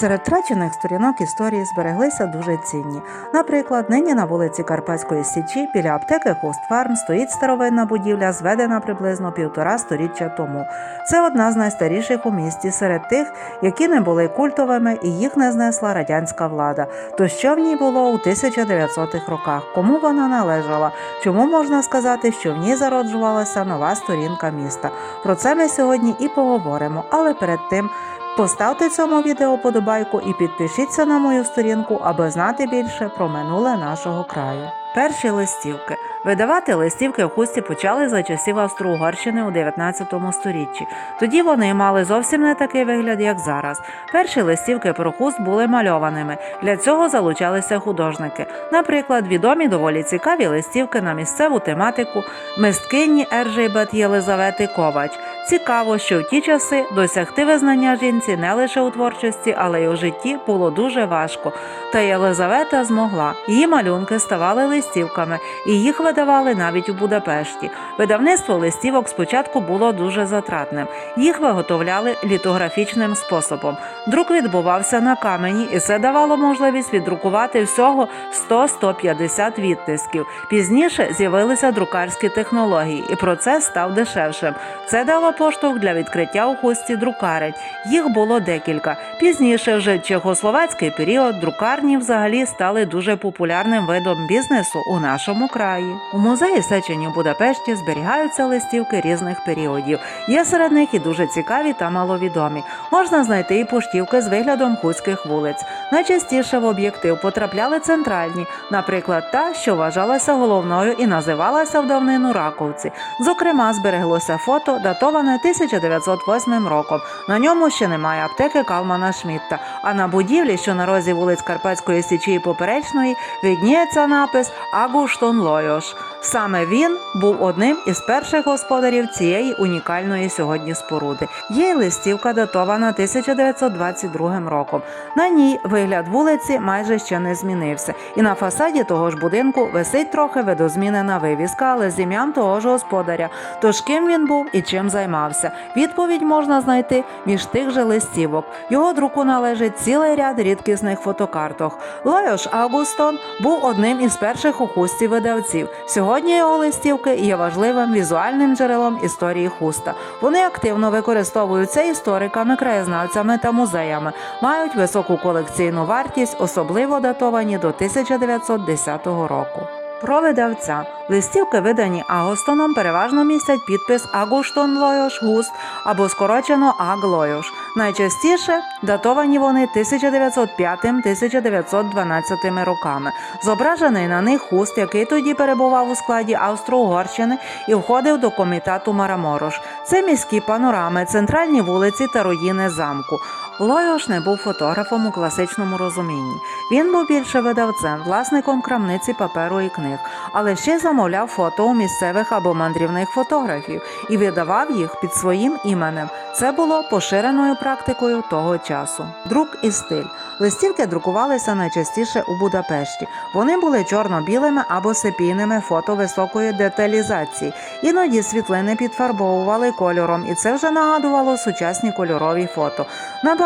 Серед втрачених сторінок історії збереглися дуже цінні. Наприклад, нині на вулиці Карпатської Січі біля аптеки Хостфарм стоїть старовинна будівля, зведена приблизно півтора сторіччя тому. Це одна з найстаріших у місті серед тих, які не були культовими і їх не знесла радянська влада. То що в ній було у 1900-х роках? Кому вона належала? Чому можна сказати, що в ній зароджувалася нова сторінка міста? Про це ми сьогодні і поговоримо. Але перед тим Поставте цьому відео подобайку і підпишіться на мою сторінку, аби знати більше про минуле нашого краю. Перші листівки. Видавати листівки в хусті почали за часів Австро-Угорщини у 19 сторіччі. Тоді вони мали зовсім не такий вигляд, як зараз. Перші листівки про хуст були мальованими. Для цього залучалися художники. Наприклад, відомі доволі цікаві листівки на місцеву тематику мисткині Ержейбет Єлизавети Ковач. Цікаво, що в ті часи досягти визнання жінці не лише у творчості, але й у житті було дуже важко. Та Єлизавета змогла. Її малюнки ставали листівками, і їх видавали навіть у Будапешті. Видавництво листівок спочатку було дуже затратним. Їх виготовляли літографічним способом. Друк відбувався на камені, і це давало можливість віддрукувати всього 100-150 відтисків. Пізніше з'явилися друкарські технології, і процес став дешевшим. Це дало поштовх для відкриття у хусті друкарень. Їх було декілька. Пізніше, вже в чехословацький період, друкарні взагалі стали дуже популярним видом бізнесу у нашому краї. У музеї Сечені у Будапешті зберігаються листівки різних періодів. Є серед них і дуже цікаві та маловідомі. Можна знайти і поштівки з виглядом хуцьких вулиць. Найчастіше в об'єктив потрапляли центральні, наприклад, та, що вважалася головною і називалася в давнину Раковці. Зокрема, збереглося фото, датоване 1908 роком. На ньому ще немає аптеки Калмана Шмітта. А на будівлі, що на розі вулиць Карпатської Січі і Поперечної, видніється напис Агуштон Лойош. Саме він був одним із перших господарів цієї унікальної сьогодні споруди. Є листівка, датована 1922 роком. На ній вигляд вулиці майже ще не змінився, і на фасаді того ж будинку висить трохи видозмінена вивіска, але з ім'ям того ж господаря. Тож ким він був і чим займався? Відповідь можна знайти між тих же листівок. Його друку належить цілий ряд рідкісних фотокарток. Лойош Августон був одним із перших у хусті видавців. Сьогодні його листівки є важливим візуальним джерелом історії хуста. Вони активно використовуються істориками, краєзнавцями та музеями, мають високу колекційну вартість, особливо датовані до 1910 року. Про видавця листівки, видані Агостоном, переважно містять підпис Агуштон Лойош Густ або скорочено Аг Лойош. Найчастіше датовані вони 1905-1912 роками. Зображений на них хуст, який тоді перебував у складі Австро-Угорщини і входив до комітету Мараморош. Це міські панорами, центральні вулиці та руїни замку. Лойош не був фотографом у класичному розумінні. Він був більше видавцем, власником крамниці паперу і книг, але ще замовляв фото у місцевих або мандрівних фотографів і видавав їх під своїм іменем. Це було поширеною практикою того часу. Друк і стиль. Листівки друкувалися найчастіше у Будапешті. Вони були чорно-білими або сепійними фото високої деталізації. Іноді світлини підфарбовували кольором, і це вже нагадувало сучасні кольорові фото.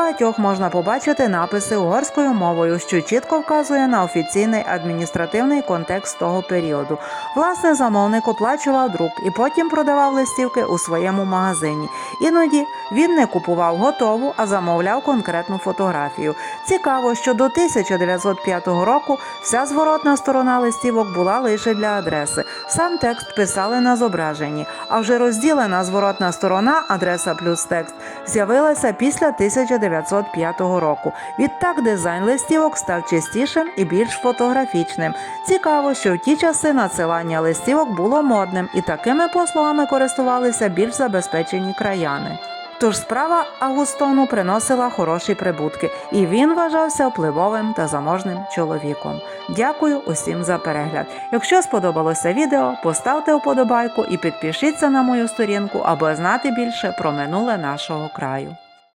Багатьох можна побачити написи угорською мовою, що чітко вказує на офіційний адміністративний контекст того періоду. Власне, замовник оплачував друк і потім продавав листівки у своєму магазині. Іноді він не купував готову, а замовляв конкретну фотографію. Цікаво, що до 1905 року вся зворотна сторона листівок була лише для адреси. Сам текст писали на зображенні, а вже розділена зворотна сторона, адреса плюс текст, з'явилася після 1905 року. Відтак дизайн листівок став чистішим і більш фотографічним. Цікаво, що в ті часи надсилання листівок було модним, і такими послугами користувалися більш забезпечені краяни. Тож справа Августону приносила хороші прибутки, і він вважався впливовим та заможним чоловіком. Дякую усім за перегляд. Якщо сподобалося відео, поставте вподобайку і підпишіться на мою сторінку, аби знати більше про минуле нашого краю.